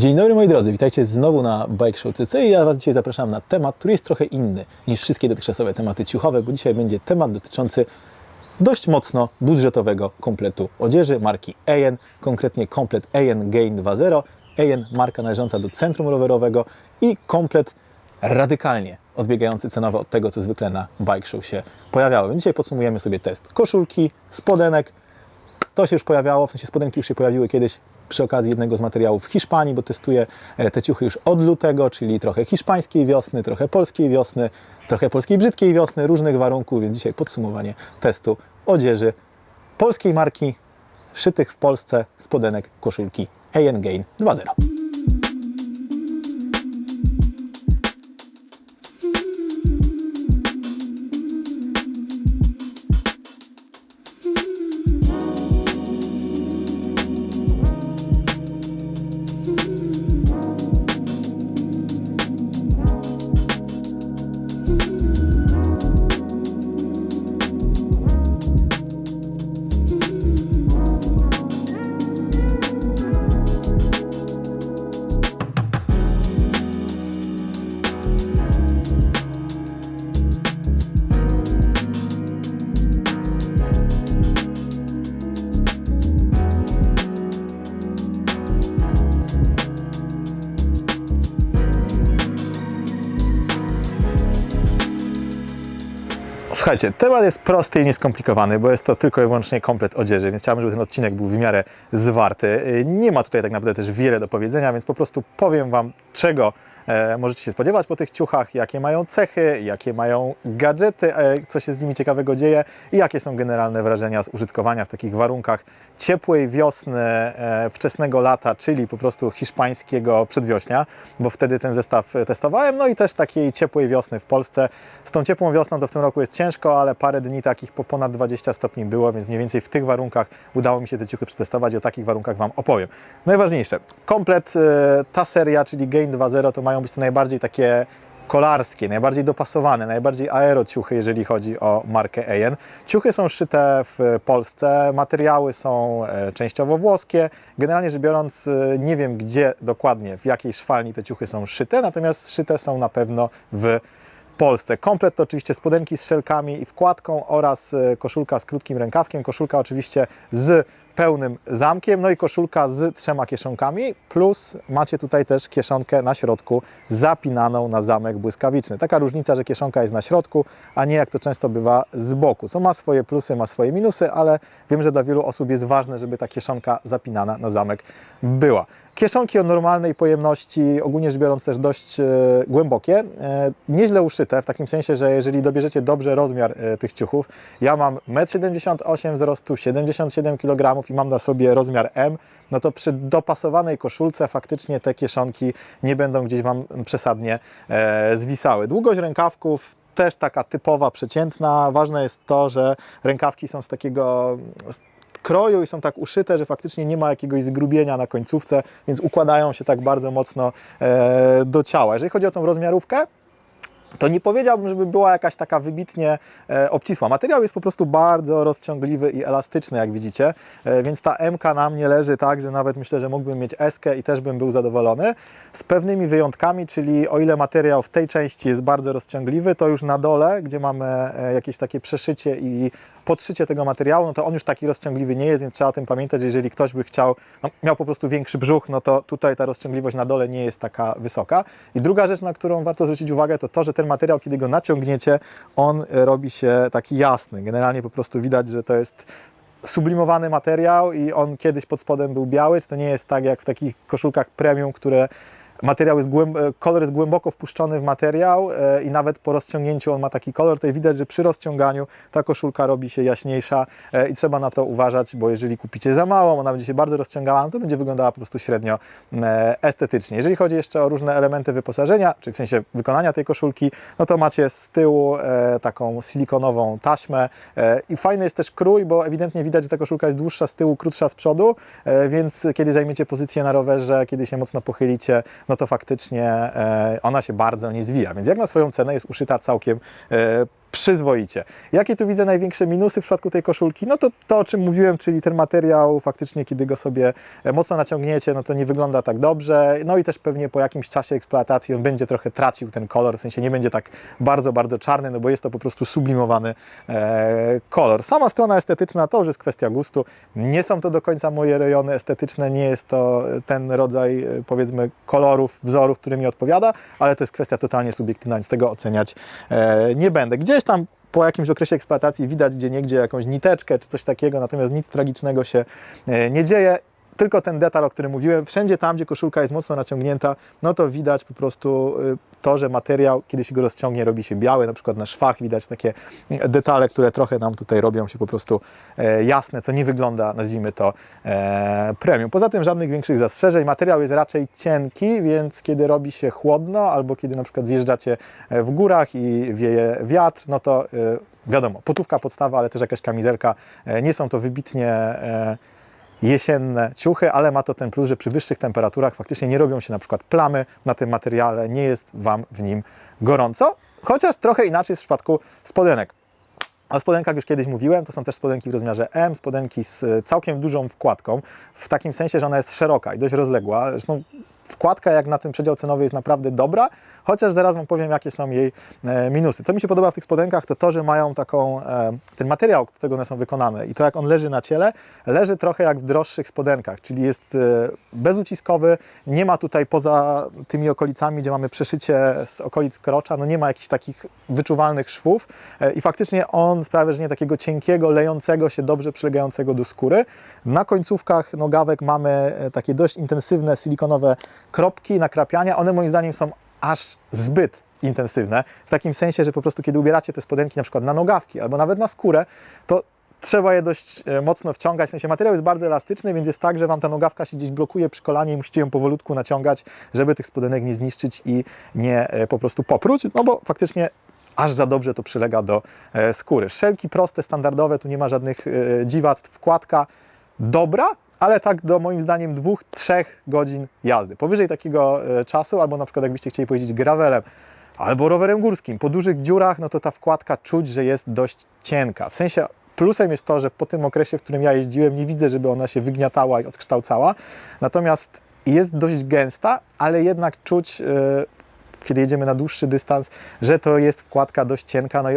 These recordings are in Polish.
Dzień dobry moi drodzy, witajcie znowu na Bike Show CC ja Was dzisiaj zapraszam na temat, który jest trochę inny niż wszystkie dotychczasowe tematy ciuchowe, bo dzisiaj będzie temat dotyczący dość mocno budżetowego kompletu odzieży marki AN, konkretnie komplet AN Gain 2.0. AN marka należąca do centrum rowerowego i komplet radykalnie odbiegający cenowo od tego, co zwykle na Bike Show się pojawiało. Więc dzisiaj podsumujemy sobie test koszulki, spodenek, to się już pojawiało, w sensie spodenki już się pojawiły kiedyś przy okazji jednego z materiałów w Hiszpanii, bo testuję e, te ciuchy już od lutego, czyli trochę hiszpańskiej wiosny, trochę polskiej wiosny, trochę polskiej brzydkiej wiosny, różnych warunków, więc dzisiaj podsumowanie testu odzieży polskiej marki, szytych w Polsce spodenek koszulki AN Gain 2.0. Słuchajcie, temat jest prosty i nieskomplikowany, bo jest to tylko i wyłącznie komplet odzieży, więc chciałbym, żeby ten odcinek był w miarę zwarty. Y, Nie ma tutaj tak naprawdę też wiele do powiedzenia, więc po prostu powiem Wam, czego możecie się spodziewać po tych ciuchach, jakie mają cechy, jakie mają gadżety, e, co się z nimi ciekawego dzieje i jakie są generalne wrażenia z użytkowania w takich warunkach ciepłej wiosny, e, wczesnego lata, czyli po prostu hiszpańskiego przedwiośnia, bo wtedy ten zestaw e, testowałem, no i też takiej ciepłej wiosny w Polsce. Z tą ciepłą wiosną to w tym roku jest ciężko, ale parę dni takich po ponad 20 stopni było, więc mniej więcej w tych warunkach udało mi się te ciuchy przetestować i o takich warunkach Wam opowiem. Najważniejsze, komplet, e, ta seria, czyli Gain 2.0 to mają być to najbardziej takie kolarskie, najbardziej dopasowane, najbardziej aero ciuchy, jeżeli chodzi o markę AN. Ciuchy są szyte w Polsce, materiały są e, częściowo włoskie. Generalnie rzecz biorąc, e, nie wiem gdzie dokładnie, w jakiej szwalni te ciuchy są szyte, natomiast szyte są na pewno w Polsce. Komplet to oczywiście spodenki z szelkami i wkładką oraz e, koszulka z krótkim rękawkiem. Koszulka oczywiście z pełnym zamkiem, no i koszulka z trzema kieszonkami, plus macie tutaj też kieszonkę na środku zapinaną na zamek błyskawiczny. Taka różnica, że kieszonka jest na środku, a nie jak to często bywa z boku, co ma swoje plusy, ma swoje minusy, ale wiem, że dla wielu osób jest ważne, żeby ta kieszonka zapinana na zamek była. Kieszonki o normalnej pojemności, ogólnie rzecz biorąc też dość e, głębokie, e, nieźle uszyte, w takim sensie, że jeżeli dobierzecie dobrze rozmiar e, tych ciuchów, ja mam 1,78 m wzrostu, 77 kg i mam na sobie rozmiar M, no to przy dopasowanej koszulce faktycznie te kieszonki nie będą gdzieś Wam przesadnie zwisały. Długość rękawków też taka typowa, przeciętna. Ważne jest to, że rękawki są z takiego kroju i są tak uszyte, że faktycznie nie ma jakiegoś zgrubienia na końcówce, więc układają się tak bardzo mocno e, do ciała. Jeżeli chodzi o tą rozmiarówkę, to nie powiedziałbym, żeby była jakaś taka wybitnie e, obcisła. Materiał jest po prostu bardzo rozciągliwy i elastyczny, jak widzicie, e, więc ta MK na mnie leży tak, że nawet myślę, że mógłbym mieć SK i też bym był zadowolony. Z pewnymi wyjątkami, czyli o ile materiał w tej części jest bardzo rozciągliwy, to już na dole, gdzie mamy e, jakieś takie przeszycie i podszycie tego materiału, no to on już taki rozciągliwy nie jest, więc trzeba o tym pamiętać, że jeżeli ktoś by chciał, no, miał po prostu większy brzuch, no to tutaj ta rozciągliwość na dole nie jest taka wysoka. I druga rzecz, na którą warto zwrócić uwagę, to to, że ten materiał, kiedy go naciągniecie, on e, robi się taki jasny. Generalnie po prostu widać, że to jest sublimowany materiał i on kiedyś pod spodem był biały, czy to nie jest tak jak w takich koszulkach premium, które materiał jest e, kolor jest głęboko wpuszczony w materiał e, i nawet po rozciągnięciu on ma taki kolor, to widać, że przy rozciąganiu ta koszulka robi się jaśniejsza e, i trzeba na to uważać, bo jeżeli kupicie za małą, ona będzie się bardzo rozciągała, no to będzie wyglądała po prostu średnio estetycznie. Jeżeli chodzi jeszcze o różne elementy wyposażenia, czyli w sensie wykonania tej koszulki, no to macie z tyłu taką silikonową taśmę i fajny jest też krój, bo ewidentnie widać, że ta koszulka jest dłuższa z tyłu, krótsza z przodu, więc kiedy zajmiecie pozycję na rowerze, kiedy się mocno pochylicie, no to faktycznie e, ona się bardzo nie zwija. Więc jak na swoją cenę jest uszyta całkiem e, przyzwoicie. Jakie tu widzę największe minusy w przypadku tej koszulki? No to to, o czym mówiłem, czyli ten materiał faktycznie, kiedy go sobie e, mocno naciągniecie, no to nie wygląda tak dobrze. No i też pewnie po jakimś czasie eksploatacji on będzie trochę tracił ten kolor, w sensie nie będzie tak bardzo, bardzo czarny, no bo jest to po prostu sublimowany e, kolor. Sama strona estetyczna to już jest kwestia gustu. Nie są to do końca moje rejony estetyczne, nie jest to ten rodzaj, e, powiedzmy, kolorów, wzorów, który mi odpowiada, ale to jest kwestia totalnie subiektywna, więc tego oceniać e, nie będę. Gdzieś tam po jakimś okresie eksploatacji widać gdzie niegdzie jakąś niteczkę czy coś takiego, natomiast nic tragicznego się e, nie dzieje. Tylko ten detal, o którym mówiłem, wszędzie tam, gdzie koszulka jest mocno naciągnięta, no to widać po prostu y, to, że materiał, kiedy się go rozciągnie, robi się biały. Na przykład na szwach widać takie detale, które trochę nam tutaj robią się po prostu e, jasne, co nie wygląda, nazwijmy to, e, premium. Poza tym żadnych większych zastrzeżeń. Materiał jest raczej cienki, więc kiedy robi się chłodno, albo kiedy na przykład zjeżdżacie e, w górach i wieje wiatr, no to wiadomo, potówka podstawa, ale też jakaś kamizelka. Nie są to wybitnie jesienne ciuchy, ale ma to ten plus, że przy wyższych temperaturach faktycznie nie robią się na przykład plamy na tym materiale, nie jest Wam w nim gorąco, chociaż trochę inaczej jest w przypadku spodenek. O spodenkach już kiedyś mówiłem, to są też spodenki w rozmiarze M, spodenki z całkiem dużą wkładką, w takim sensie, że ona jest szeroka i dość rozległa. Zresztą wkładka jak na ten przedział cenowy jest naprawdę dobra, chociaż zaraz Wam powiem, jakie są jej e, minusy. Co mi się podoba w tych spodenkach, to to, że mają taką, e, ten materiał, z którego one są wykonane i to jak on leży na ciele, leży trochę jak w droższych spodenkach, czyli jest e, bezuciskowy, nie ma tutaj poza tymi okolicami, gdzie mamy przeszycie z okolic krocza, no nie ma jakichś takich wyczuwalnych szwów i faktycznie on sprawia, że nie takiego cienkiego, lejącego się, dobrze przylegającego do skóry. Na końcówkach nogawek mamy takie dość intensywne silikonowe kropki, nakrapiania. One moim zdaniem są aż zbyt intensywne, w takim sensie, że po prostu kiedy ubieracie te spodenki na przykład na nogawki albo nawet na skórę, to trzeba je dość e, mocno wciągać, w sensie materiał jest bardzo elastyczny, więc jest tak, że Wam ta nogawka się gdzieś blokuje przy kolanie i musicie ją powolutku naciągać, żeby tych spodenek nie zniszczyć i nie e, po prostu popróć, no bo faktycznie aż za dobrze to przylega do e, skóry. Szelki proste, standardowe, tu nie ma żadnych dziwactw, wkładka dobra, ale tak do moim zdaniem dwóch, trzech godzin jazdy. Powyżej takiego e, czasu, albo na przykład jakbyście chcieli pojeździć gravelem, albo rowerem górskim, po dużych dziurach, no to ta wkładka czuć, że jest dość cienka. W sensie plusem jest to, że po tym okresie, w którym ja jeździłem, nie widzę, żeby ona się wygniatała i odkształcała. Natomiast jest dość gęsta, ale jednak czuć, e, kiedy jedziemy na dłuższy dystans, że to jest wkładka dość cienka, no i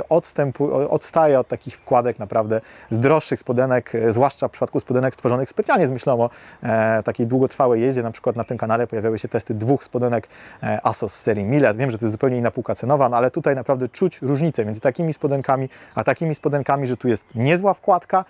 odstaje od takich wkładek naprawdę z droższych spodenek, e, zwłaszcza w przypadku spodenek stworzonych specjalnie z myślą o e, takiej długotrwałej jeździe. Na przykład na tym kanale pojawiały się testy dwóch spodenek e, Asos serii Millet. Wiem, że to jest zupełnie inna półka cenowa, no ale tutaj naprawdę czuć różnicę między takimi spodenkami, a takimi spodenkami, że tu jest niezła wkładka,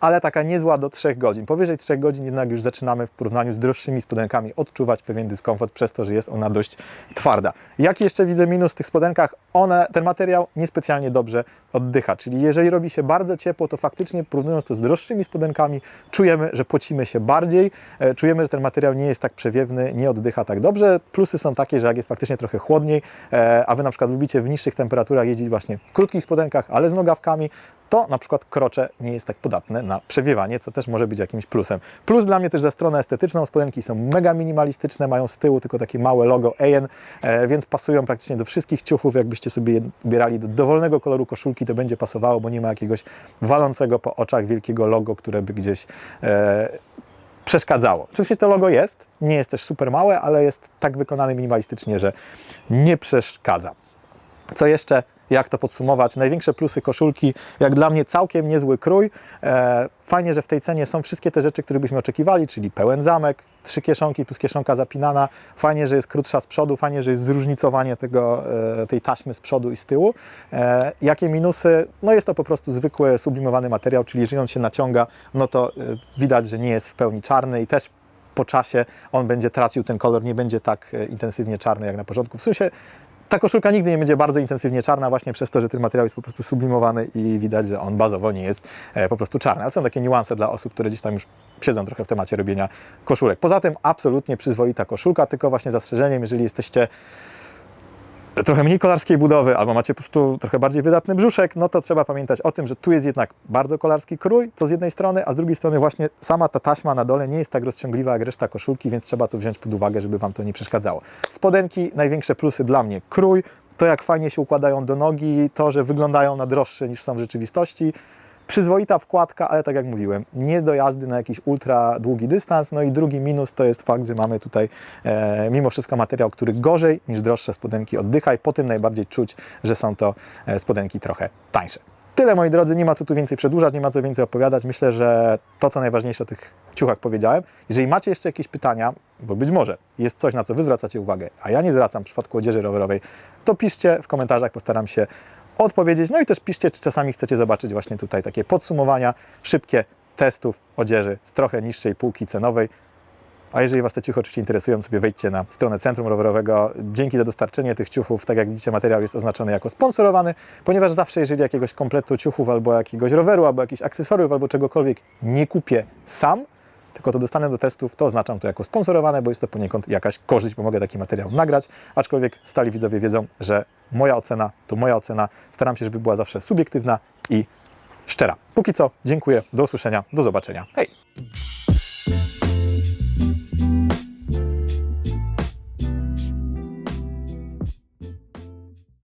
ale taka niezła do 3 godzin. Powyżej 3 godzin jednak już zaczynamy w porównaniu z droższymi spodenkami odczuwać pewien dyskomfort przez to, że jest ona dość twarda. Jaki jeszcze widzę minus w tych spodenkach? One, ten materiał niespecjalnie dobrze oddycha, czyli jeżeli robi się bardzo ciepło, to faktycznie porównując to z droższymi spodenkami, czujemy, że pocimy się bardziej, e, czujemy, że ten materiał nie jest tak przewiewny, nie oddycha tak dobrze. Plusy są takie, że jak jest faktycznie trochę chłodniej, e, a Wy na przykład lubicie w niższych temperaturach jeździć właśnie w krótkich spodenkach, ale z nogawkami, to na przykład krocze nie jest tak podatne na przewiewanie, co też może być jakimś plusem. Plus dla mnie też za stronę estetyczną, spodenki są mega minimalistyczne, mają z tyłu tylko takie małe logo AN, e, więc pasują praktycznie do wszystkich ciuchów. Jakbyście sobie je ubierali do dowolnego koloru koszulki, to będzie pasowało, bo nie ma jakiegoś walącego po oczach wielkiego logo, które by gdzieś e, przeszkadzało. Oczywiście to logo jest, nie jest też super małe, ale jest tak wykonane minimalistycznie, że nie przeszkadza. Co jeszcze? Jak to podsumować? Największe plusy koszulki, jak dla mnie całkiem niezły krój. E, fajnie, że w tej cenie są wszystkie te rzeczy, które byśmy oczekiwali, czyli pełen zamek, trzy kieszonki plus kieszonka zapinana. Fajnie, że jest krótsza z przodu, fajnie, że jest zróżnicowanie tego, e, tej taśmy z przodu i z tyłu. E, jakie minusy? No jest to po prostu zwykły sublimowany materiał, czyli jeżeli on się naciąga, no to widać, że nie jest w pełni czarny i też po czasie on będzie tracił ten kolor, nie będzie tak intensywnie czarny jak na początku. W sensie ta koszulka nigdy nie będzie bardzo intensywnie czarna, właśnie przez to, że ten materiał jest po prostu sublimowany i widać, że on bazowo nie jest e, po prostu czarny. Ale są takie niuanse dla osób, które gdzieś tam już siedzą trochę w temacie robienia koszulek. Poza tym absolutnie przyzwoita koszulka, tylko właśnie zastrzeżeniem, jeżeli jesteście trochę mniej kolarskiej budowy, albo macie po prostu trochę bardziej wydatny brzuszek, no to trzeba pamiętać o tym, że tu jest jednak bardzo kolarski krój, to z jednej strony, a z drugiej strony właśnie sama ta taśma na dole nie jest tak rozciągliwa jak reszta koszulki, więc trzeba to wziąć pod uwagę, żeby Wam to nie przeszkadzało. Spodenki, największe plusy dla mnie krój, to jak fajnie się układają do nogi, to, że wyglądają na droższe niż są w rzeczywistości. Przyzwoita wkładka, ale tak jak mówiłem, nie do jazdy na jakiś ultra długi dystans. No i drugi minus to jest fakt, że mamy tutaj e, mimo wszystko materiał, który gorzej niż droższe spodenki oddycha i po tym najbardziej czuć, że są to e, spodenki trochę tańsze. Tyle moi drodzy, nie ma co tu więcej przedłużać, nie ma co więcej opowiadać. Myślę, że to co najważniejsze o tych ciuchach powiedziałem. Jeżeli macie jeszcze jakieś pytania, bo być może jest coś na co wy zwracacie uwagę, a ja nie zwracam w przypadku odzieży rowerowej, to piszcie w komentarzach, postaram się odpowiedzieć. No i też piszcie, czy czasami chcecie zobaczyć właśnie tutaj takie podsumowania, szybkie testów odzieży z trochę niższej półki cenowej. A jeżeli Was te ciuchy oczywiście interesują, sobie wejdźcie na stronę Centrum Rowerowego. Dzięki za dostarczenie tych ciuchów, tak jak widzicie, materiał jest oznaczony jako sponsorowany, ponieważ zawsze, jeżeli jakiegoś kompletu ciuchów, albo jakiegoś roweru, albo jakichś akcesoriów, albo czegokolwiek nie kupię sam, tylko to dostanę do testów, to oznaczam to jako sponsorowane, bo jest to poniekąd jakaś korzyść, bo mogę taki materiał nagrać, aczkolwiek stali widzowie wiedzą, że moja ocena to moja ocena. Staram się, żeby była zawsze subiektywna i szczera. Póki co, dziękuję, do usłyszenia, do zobaczenia. Hej!